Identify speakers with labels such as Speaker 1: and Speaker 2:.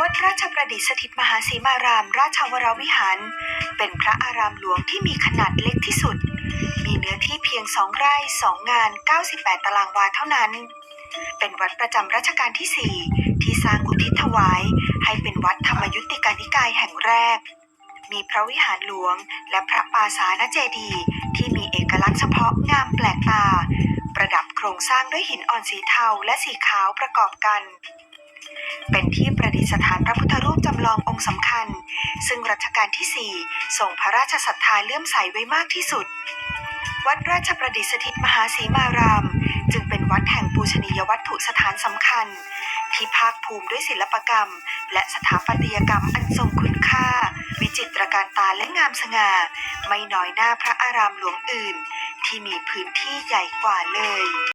Speaker 1: วัดราชประดิษฐิตมหาสีมาราม ราชวรวิหาร เป็นพระอารามหลวงที่มีขนาดเล็กที่สุด มีเนื้อที่เพียงสองไร่สองงาน 98 ตารางวาเท่านั้น เป็นวัดประจำรัชกาลที่ 4 ที่สร้างอุทิศถวาย ให้เป็นวัดธรรมยุติกานิกายแห่งแรก มีพระวิหารหลวงและพระปาสาณเจดีย์ที่มีเอกลักษณ์เฉพาะงามแปล สร้างด้วยหินอ่อนสีเทาและสีขาวประกอบกัน เป็นที่ประดิษฐานพระพุทธรูปจำลององค์สำคัญ ซึ่งรัชกาลที่4ทรงพระราชศรัทธาเลื่อมใสไว้มากที่สุด วัดราชประดิษฐิตมหาสีมาราม จึงเป็นวัดแห่งปูชนียวัตถุสถานสำคัญ ที่ภาคภูมิด้วยศิลปกรรม และสถาปัตยกรรมอันทรงคุณค่า วิจิตรการตาและงามสง่า ไม่น้อยหน้าพระอารามหลวงอื่นที่มีพื้นที่ใหญ่กว่าเลย